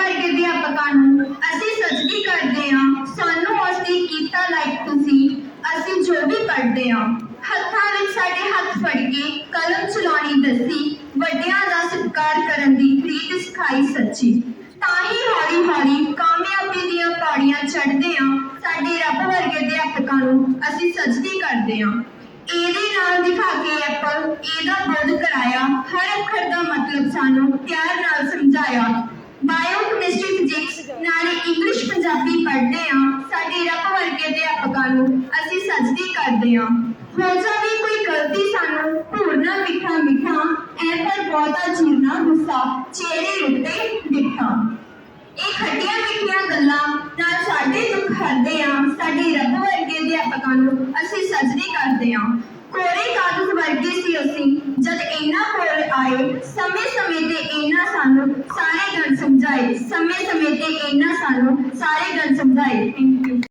ਵਰਗੇ ਅਧਿਆਪਕਾਂ ਨੂੰ ਅਸੀਂ ਸਜਦੀ ਕਰਦੇ ਹਾਂ, ਸਾਨੂੰ ਉਸ ਦੀ ਕੀਤਾ ਲਾਇਕ ਤੁਸੀਂ, ਅਸੀਂ ਜੋ ਵੀ ਪੜ੍ਹਦੇ ਹਾਂ। ਹੱਥਾਂ ਵਿੱਚ ਸਾਡੇ ਹੱਥ ਫੜ ਕੇ ਕਲਮ ਚਲਾਉਣੀ ਦੱਸੀ, ਵੱਡਿਆਂ ਦਾ ਸਤਿਕਾਰ ਕਰਨ ਦੀ ਰੀਤ ਸਿਖਾਈ ਸੱਚੀ। ਤਾਂ ਹੀ ਹੌਲੀ ਹੌਲੀ ਕਾਮਯਾਬੀ ਦੀਆਂ ਪੌੜੀਆਂ ਚੜ੍ਹਦੇ ਹਾਂ, ਸਾਡੇ ਰੱਬ ਵਰਗੇ ਅਧਿਆਪਕਾਂ ਨੂੰ ਅਸੀਂ ਸਜਦੀ ਕਰਦੇ ਹਾਂ। ਇਹਦੇ ਨਾਲ ਦਿਖਾ ਕੇ ਐਪਲ ਇਹਦਾ ਬੋਧ ਕਰਾਇਆ, ਹਰ ਅੱਖਰ ਦਾ ਮਤਲਬ ਸਾਨੂੰ ਪਿਆਰ ਨਾਲ ਸਮਝਾਇਆ। ਬਾਇਓ ਪੰਜਾਬੀ ਪੜ੍ਹਦੇ ਹਾਂ, ਸਾਡੇ ਰੱਬ ਵਰਗੇ ਅਧਿਆਪਕਾਂ ਨੂੰ ਅਸੀਂ ਸਜਦੀ ਕਰਦੇ ਹਾਂ। ਹੋ ਜਾਵੇ ਕੋਈ ਗਲਤੀ ਸਾਨੂੰ ਭੂਰਨਾ ਮਿੱਠਾ ਮਿੱਠਾ ਐਪਲ ਬਹੁਤਾ ਚੀਰਨਾ ਗੁੱਸਾ ਚਿਹਰੇ ਉੱਤੇ ਦਿਖਾ ਇਹ ਖੱਟੀਆਂ ਮਿੱਠੀਆਂ ਗੱਲਾਂ ਨਾਲ ਸਾਡੇ ਦੁੱਖ ਹਰਦੇ ਆ ਸਾਡੇ ਰੱਬ ਵਰਗੇ ਅਧਿਆਪਕਾਂ ਨੂੰ ਅਸੀਂ ਸਜਦੀ ਕਰਦੇ ਆ ਕੋਰੇ ਕਾਗਜ਼ ਵਰਗੇ ਸੀ ਅਸੀਂ, ਜਦ ਇਹਨਾਂ ਕੋਲ ਆਏ ਸਮੇਂ ਸਮੇਂ ਤੇ ਇਹਨਾਂ ਸਾਨੂੰ ਸਮੇਂ ਸਮੇਂ ਤੇ ਇਹਨਾਂ ਸਾਨੂੰ ਸਾਰੇ ਗੱਲ ਸਮਝਾਏ। Thank you